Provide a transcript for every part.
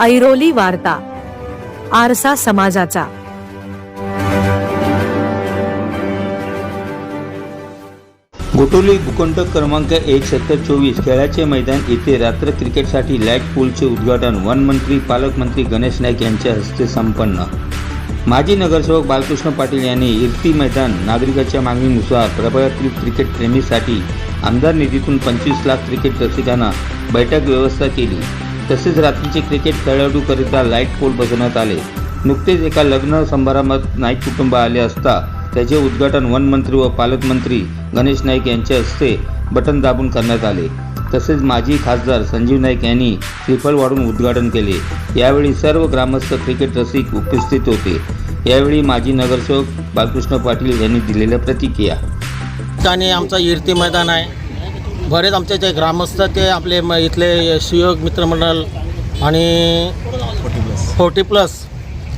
ऐरोली वार्ता आरसा समाजाचा. गोटोली भूखंड क्रमांक एक सत्तर चोवीस खेळाचे मैदान येथे रात्र क्रिकेटसाठी लाइट पूलचे उद्घाटन वनमंत्री पालकमंत्री गणेश नाईक यांच्या हस्ते संपन्न. माजी नगरसेवक बालकृष्ण पाटील यांनी इर्ती मैदान नागरिकाच्या मागणीनुसार प्रभागातील क्रिकेट प्रेमीसाठी आमदार निधीतून पंचवीस लाख क्रिकेट रसिकांना बैठक व्यवस्था केली. तसेच रात्रीचे क्रिकेट खेळाडूकरिता लाइट पोल बसवण्यात आले. नुकतेच एका लग्न समारंभात नाईक कुटुंब आले असता त्याचे उद्घाटन वनमंत्री व पालकमंत्री गणेश नाईक यांच्या हस्ते बटन दाबून करण्यात आले. तसेच माजी खासदार संजीव नाईक यांनी त्रिफळ वाढून उद्घाटन केले. यावेळी सर्व ग्रामस्थ क्रिकेट रसिक उपस्थित होते. यावेळी माजी नगरसेवक बालकृष्ण पाटील यांनी दिलेल्या प्रतिक्रिया. ठिकाणी आमचा इरती मैदान आहे. बरेच आमचे जे ग्रामस्थ ते आपले म इथले सुयोग मित्रमंडळ आणि फोर्टी प्लस.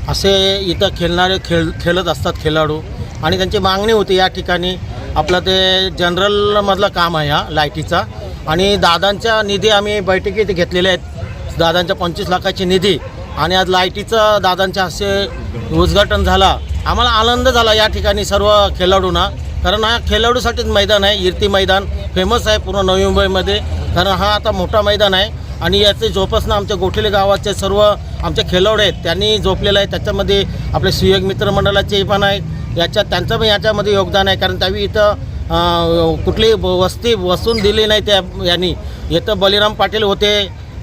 असे इथं खेळणारे खेळ खेळत असतात खेळाडू. आणि त्यांची मागणी होती या ठिकाणी आपलं ते जनरलमधलं काम आहे हा लाईटीचा. आणि दादांच्या निधी आम्ही बैठकीत घेतलेल्या आहेत. दादांच्या पंचवीस लाखाची निधी. आणि आज लाईटीचं दादांच्या हस्ते उद्घाटन झाला. आम्हाला आनंद झाला या ठिकाणी सर्व खेळाडूंना. कारण हा खेळाडूसाठीच मैदान आहे इर्ती मैदान फेमस आहे पूर्ण नवी मुंबईमध्ये. कारण हा आता मोठा मैदान आहे आणि याचे जोपासना आमच्या गोठेले गावाचे सर्व आमचे खेळाडू आहेत त्यांनी झोपलेलं आहे. त्याच्यामध्ये आपले सुयोग मित्रमंडळाचे पण आहेत. याच्यात त्यांचं पण याच्यामध्ये योगदान आहे कारण त्यावेळी इथं कुठली वस्ती वसून दिली नाही त्या यांनी. इथं बलिराम पाटील होते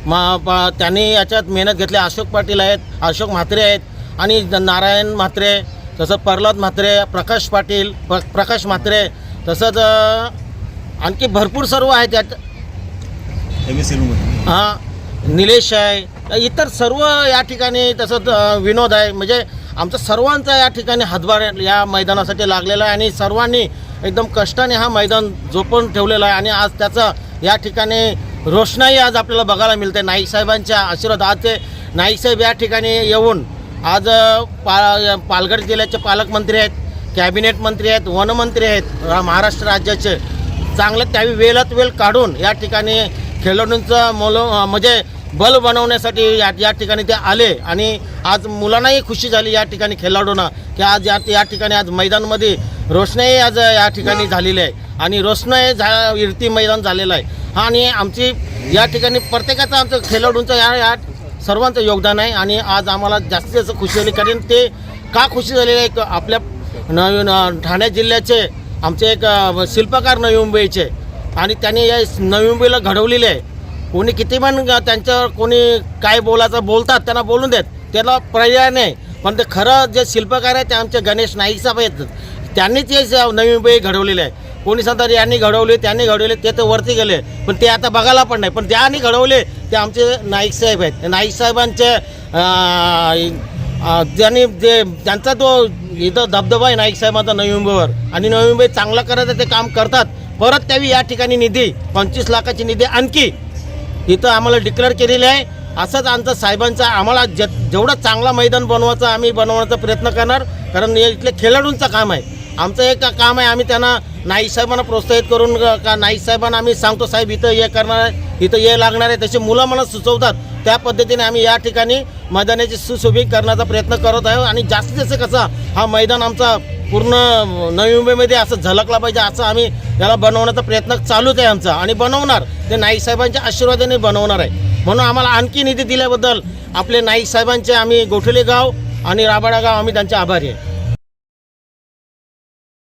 मा त्यांनी याच्यात मेहनत घेतली. अशोक पाटील आहेत अशोक म्हात्रे आहेत आणि नारायण म्हात्रे तसं प्रल्हाद म्हात्रे प्रकाश पाटील प्र प्रकाश म्हात्रे तसंच आणखी भरपूर सर्व आहेत यात. हां निलेश आहे इतर सर्व या ठिकाणी तसंच विनोद आहे. म्हणजे आमचा सर्वांचा या ठिकाणी हातभार या मैदानासाठी लागलेला आहे आणि सर्वांनी एकदम कष्टाने हा मैदान जोपून ठेवलेला आहे. आणि आज त्याचा या ठिकाणी रोषणाई आज आपल्याला बघायला मिळते. नाईक साहेबांच्या आशीर्वाद आज ते नाईक साहेब या ठिकाणी येऊन आज पा पालघर जिल्ह्याचे पालकमंत्री आहेत कॅबिनेट मंत्री आहेत वनमंत्री आहेत महाराष्ट्र राज्याचे. चांगलं त्यावेळी वेळात वेळ काढून या ठिकाणी खेळाडूंचं मोल म्हणजे बल बनवण्यासाठी या या ठिकाणी ते आले आणि आज मुलांनाही खुशी झाली या ठिकाणी खेळाडूंना की आज या या ठिकाणी आज मैदानमध्ये रोषणाई आज या ठिकाणी झालेली आहे आणि रोषणाई झा इरती मैदान झालेलं आहे. आणि आमची या ठिकाणी प्रत्येकाचं आमचं खेळाडूंचं या या सर्वांचं योगदान आहे आणि आज आम्हाला जास्तीत जास्त खुशी झाली. कारण ते का खुशी झालेली आहे आपल्या नवीन ठाणे जिल्ह्याचे आमचे एक शिल्पकार नवी मुंबईचे. आणि त्यांनी या नवी मुंबईला घडवलेले आहे. कोणी किती पण त्यांच्यावर कोणी काय बोलायचं बोलतात त्यांना बोलून देत. त्याला पर्याय नाही. पण ते खरं जे शिल्पकार आहे ते आमचे गणेश नाईक साहेब आहेत. त्यांनीच हे नवी मुंबई घडवलेले आहे. कोणी सांगतात यांनी घडवले त्यांनी घडवले ते तर वरती गेले. पण ते आता बघायला पण नाही. पण ज्यांनी घडवले ते आमचे नाईक साहेब आहेत. नाईक साहेबांचे ज्यांनी जे त्यांचा तो इथं दबदबा आहे नाईक साहेबांचा नवी मुंबईवर आणि नवी मुंबई चांगला करायचं ते काम करतात. परत त्यावेळी या ठिकाणी निधी पंचवीस लाखाची निधी आणखी इथं आम्हाला डिक्लेअर केलेली आहे. असंच आमचं साहेबांचा आम्हाला ज जेवढं चांगला मैदान बनवायचं आम्ही बनवण्याचा प्रयत्न करणार. कारण हे इथले खेळाडूंचं काम आहे. आमचं एक काम आहे आम्ही त्यांना नाईक साहेबांना प्रोत्साहित करून का नाईक साहेबांना आम्ही सांगतो साहेब इथं हे करणार आहे इथं हे लागणार आहे. तसे मुलं मला सुचवतात. त्या पद्धतीने आम्ही या ठिकाणी मैदानाची सुशोभित करण्याचा प्रयत्न करत आहे आणि जास्तीत जास्त कसा हा मैदान आमचा पूर्ण नवी मुंबईमध्ये असं झलकला पाहिजे असं आम्ही याला बनवण्याचा प्रयत्न चालूच आहे आमचा. आणि बनवणार ते नाईक साहेबांच्या आशीर्वादाने बनवणार आहे. म्हणून आम्हाला आणखी निधी दिल्याबद्दल आपले नाईक साहेबांचे आम्ही गोठले गाव आणि राबाडा गाव आम्ही त्यांचे आभारी आहे.